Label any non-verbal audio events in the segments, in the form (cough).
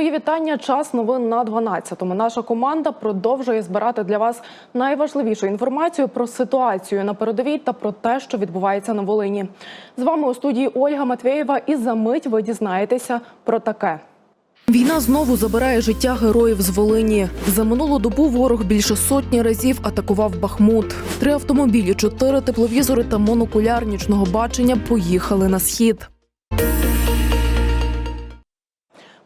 Мої вітання. Час новин на 12-му. Наша команда продовжує збирати для вас найважливішу інформацію про ситуацію на передовій та про те, що відбувається на Волині. З вами у студії Ольга Матвєєва. І за мить ви дізнаєтеся про таке. Війна знову забирає життя героїв з Волині. За минулу добу ворог більше сотні разів атакував Бахмут. Три автомобілі, чотири тепловізори та монокуляр нічного бачення поїхали на схід.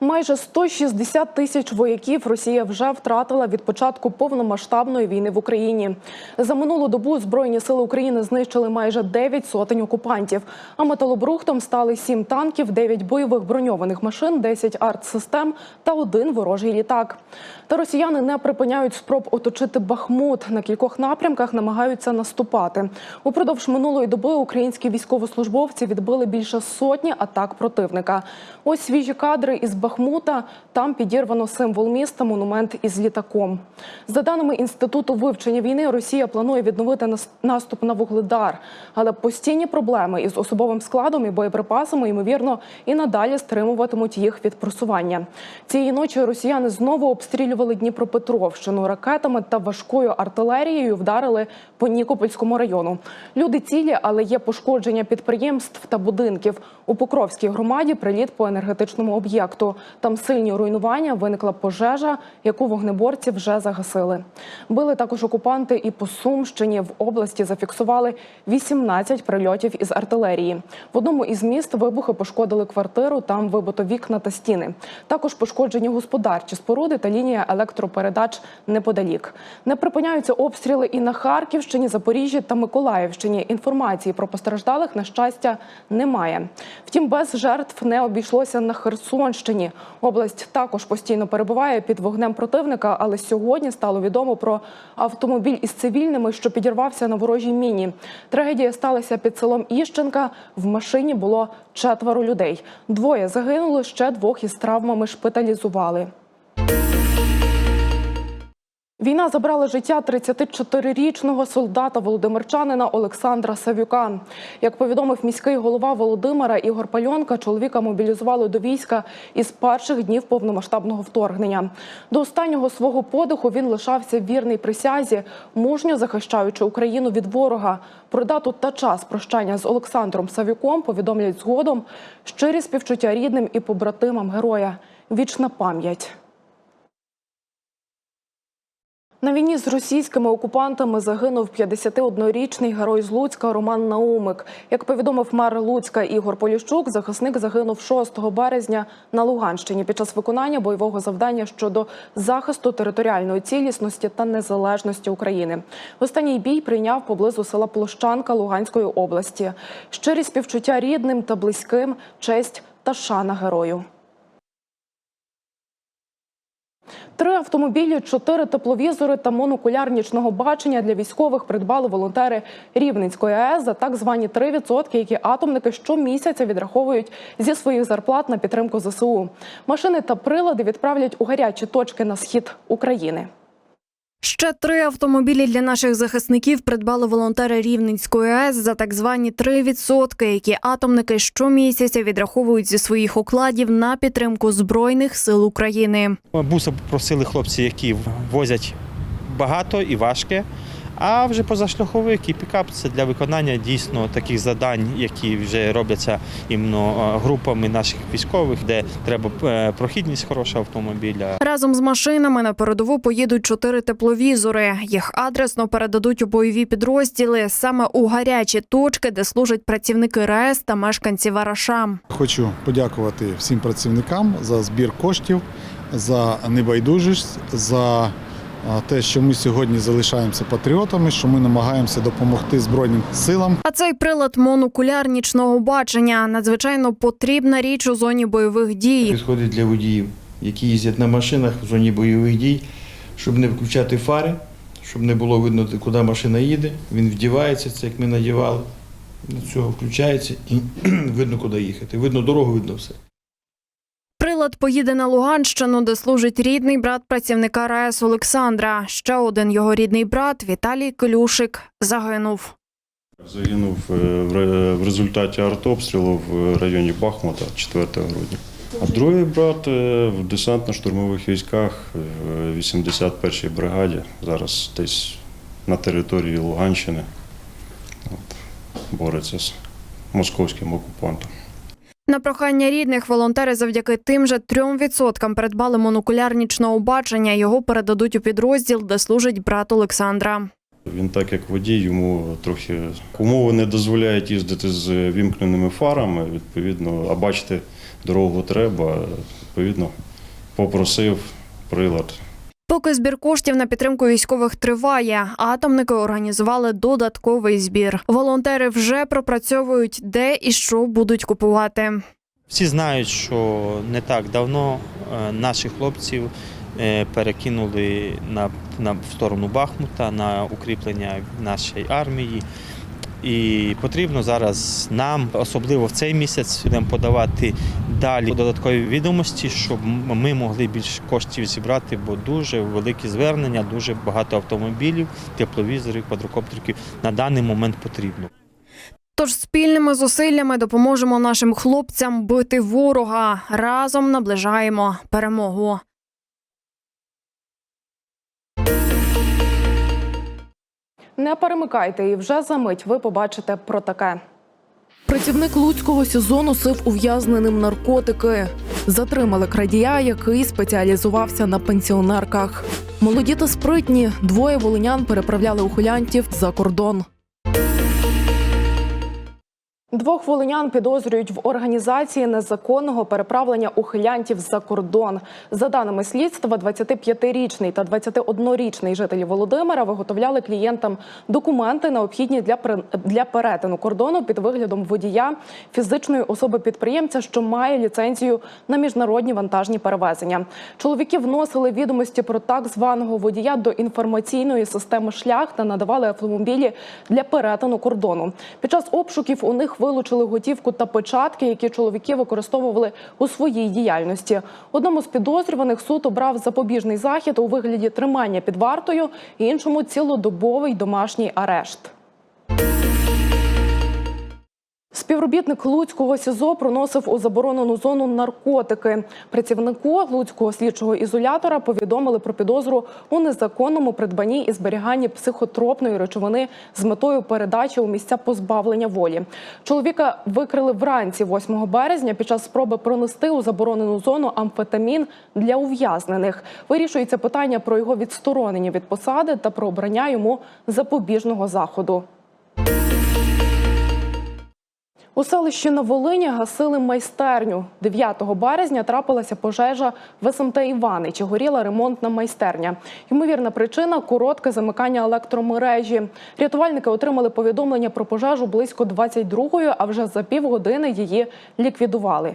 Майже 160 тисяч вояків Росія вже втратила від початку повномасштабної війни в Україні. За минулу добу Збройні сили України знищили майже 9 сотень окупантів. А металобрухтом стали 7 танків, 9 бойових броньованих машин, 10 артсистем та один ворожий літак. Та росіяни не припиняють спроб оточити Бахмут. На кількох напрямках намагаються наступати. Упродовж минулої доби українські військовослужбовці відбили більше сотні атак противника. Ось свіжі кадри із Бахмута. Там підірвано символ міста, монумент із літаком. За даними інституту вивчення війни, Росія планує відновити наступ на вугледар, але постійні проблеми із особовим складом і боєприпасами ймовірно і надалі стримуватимуть їх від просування. Цієї ночі росіяни знову обстрілювали Дніпропетровщину ракетами та важкою артилерією. Вдарили по Нікопольському району. Люди цілі, але є пошкодження підприємств та будинків. У Покровській громаді приліт по енергетичному об'єкту. Там сильні руйнування, виникла пожежа, яку вогнеборці вже загасили. Били також окупанти і по Сумщині в області зафіксували 18 прильотів із артилерії. В одному із міст вибухи пошкодили квартиру. Там вибито вікна та стіни. Також пошкоджені господарчі споруди та лінія електропередач неподалік. Не припиняються обстріли і на Харківщині, Запоріжжі та Миколаївщині. Інформації про постраждалих на щастя немає. Втім, без жертв не обійшлося на Херсонщині. Область також постійно перебуває під вогнем противника, але сьогодні стало відомо про автомобіль із цивільними, що підірвався на ворожій міні. Трагедія сталася під селом Іщенка. В машині було четверо людей. Двоє загинули, ще двох із травмами шпиталізували. Війна забрала життя 34-річного солдата володимирчанина Олександра Савюка. Як повідомив міський голова Володимира Ігор Пальонка, чоловіка мобілізували до війська із перших днів повномасштабного вторгнення. До останнього свого подиху він лишався вірний присязі, мужньо захищаючи Україну від ворога. Про дату та час прощання з Олександром Савюком повідомлять згодом щирі співчуття рідним і побратимам героя. Вічна пам'ять. На війні з російськими окупантами загинув 51-річний герой з Луцька Роман Наумик. Як повідомив мер Луцька Ігор Поліщук, захисник загинув 6 березня на Луганщині під час виконання бойового завдання щодо захисту територіальної цілісності та незалежності України. Останній бій прийняв поблизу села Площанка Луганської області. Щирі співчуття рідним та близьким, честь та шана герою. Три автомобілі, чотири тепловізори та монокуляр нічного бачення для військових придбали волонтери Рівненської АЕС за так звані 3%, які атомники щомісяця відраховують зі своїх зарплат на підтримку ЗСУ. Машини та прилади відправлять у гарячі точки на схід України. Ще три автомобілі для наших захисників придбали волонтери Рівненської АЕС за так звані 3%, які атомники щомісяця відраховують зі своїх окладів на підтримку збройних сил України. Буса просили хлопці, які возять багато і важке. А вже позашляховик і пікап це для виконання дійсно таких завдань, які вже робляться іменно е, групами наших військових, де треба е, прохідність хороша автомобіля. Разом з машинами на передову поїдуть чотири тепловізори. Їх адресно передадуть у бойові підрозділи саме у гарячі точки, де служать працівники РАЕС та мешканці Вараша. Хочу подякувати всім працівникам за збір коштів, за небайдужість, за те, що ми сьогодні залишаємося патріотами, що ми намагаємося допомогти Збройним силам. А цей прилад монокуляр нічного бачення надзвичайно потрібна річ у зоні бойових дій. Підходить для водіїв, які їздять на машинах в зоні бойових дій, щоб не включати фари, щоб не було видно, куди машина їде. Він вдівається, це як ми надівали. До цього включається і (clears throat) видно, куди їхати. Видно дорогу, видно все. Прилад поїде на Луганщину, де служить рідний брат працівника РАЕС Олександра. Ще один його рідний брат Віталій Клюшик загинув. Загинув е, в результаті артобстрілу в районі Бахмута 4 грудня. А другий брат е, в десантно-штурмових військах е, в 81-й бригаді, зараз десь на території Луганщини. От, бореться з московським окупантом. На прохання рідних волонтери завдяки тим же 3% придбали монокуляр нічного бачення. Його передадуть у підрозділ, де служить брат Олександра. Він, так як водій, йому трохи умови не дозволяють їздити з вімкненими фарами, відповідно, а бачити дорогу треба, відповідно, попросив прилад Поки збір коштів на підтримку військових триває, атомники організували додатковий збір. Волонтери вже пропрацьовують, де і що будуть купувати. Всі знають, що не так давно е, наших хлопців е, перекинули на, на в сторону Бахмута на укріплення нашої армії. І потрібно зараз нам, особливо в цей місяць, будемо подавати далі додаткові відомості, щоб ми могли більше коштів зібрати, бо дуже великі звернення, дуже багато автомобілів, тепловізорів, квадрокоптерів на даний момент потрібно. Тож спільними зусиллями допоможемо нашим хлопцям бити ворога. Разом наближаємо перемогу. Не перемикайте і вже за мить ви побачите про таке. Працівник луцького СІЗО носив ув'язненим наркотики. Затримали крадія, який спеціалізувався на пенсіонерках. Молоді та спритні двоє волинян переправляли ухилянтів за кордон. Двох волинян підозрюють в організації незаконного переправлення ухилянтів за кордон. За даними слідства, 25-річний та 21-річний жителі Володимира виготовляли клієнтам документи, необхідні для для перетину кордону під виглядом водія фізичної особи підприємця, що має ліцензію на міжнародні вантажні перевезення. Чоловіки вносили відомості про так званого водія до інформаційної системи шлях та надавали автомобілі для перетину кордону. Під час обшуків у них вилучили готівку та печатки, які чоловіки використовували у своїй діяльності. Одному з підозрюваних суд обрав запобіжний захід у вигляді тримання під вартою, іншому цілодобовий домашній арешт. Співробітник Луцького СІЗО проносив у заборонену зону наркотики. Працівнику Луцького слідчого ізолятора повідомили про підозру у незаконному придбанні і зберіганні психотропної речовини з метою передачі у місця позбавлення волі. Чоловіка викрили вранці 8 березня під час спроби пронести у заборонену зону амфетамін для ув'язнених. Вирішується питання про його відсторонення від посади та про обрання йому запобіжного заходу. У селищі на Волині гасили майстерню. 9 березня трапилася пожежа в СМТ Іваничі. Горіла ремонтна майстерня. Ймовірна причина коротке замикання електромережі. Рятувальники отримали повідомлення про пожежу близько 22-ї, а вже за півгодини її ліквідували.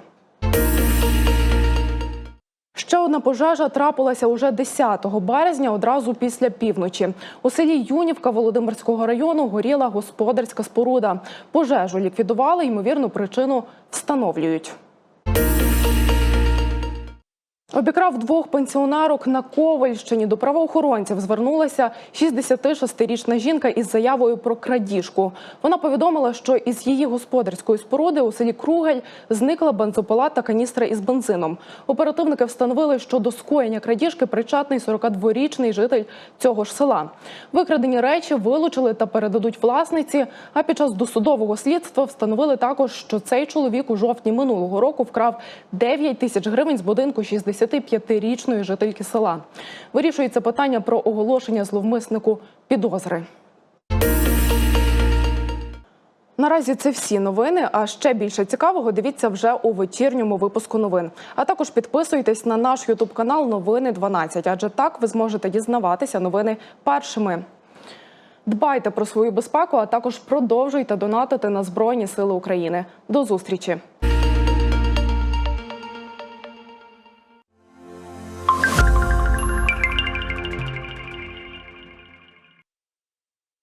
Ще одна пожежа трапилася уже 10 березня, одразу після півночі. У селі Юнівка Володимирського району горіла господарська споруда. Пожежу ліквідували, ймовірну причину встановлюють. Обікрав двох пенсіонерок на Ковальщині. До правоохоронців звернулася 66-річна жінка із заявою про крадіжку. Вона повідомила, що із її господарської споруди у селі Кругель зникла бензопила та каністра із бензином. Оперативники встановили, що до скоєння крадіжки причетний 42-річний житель цього ж села. Викрадені речі вилучили та передадуть власниці. А під час досудового слідства встановили також, що цей чоловік у жовтні минулого року вкрав 9 тисяч гривень з будинку 65-річної жительки села. Вирішується питання про оголошення зловмиснику підозри. Наразі це всі новини. А ще більше цікавого дивіться вже у вечірньому випуску новин. А також підписуйтесь на наш ютуб канал Новини 12, адже так ви зможете дізнаватися новини першими. Дбайте про свою безпеку, а також продовжуйте донатити на Збройні Сили України. До зустрічі!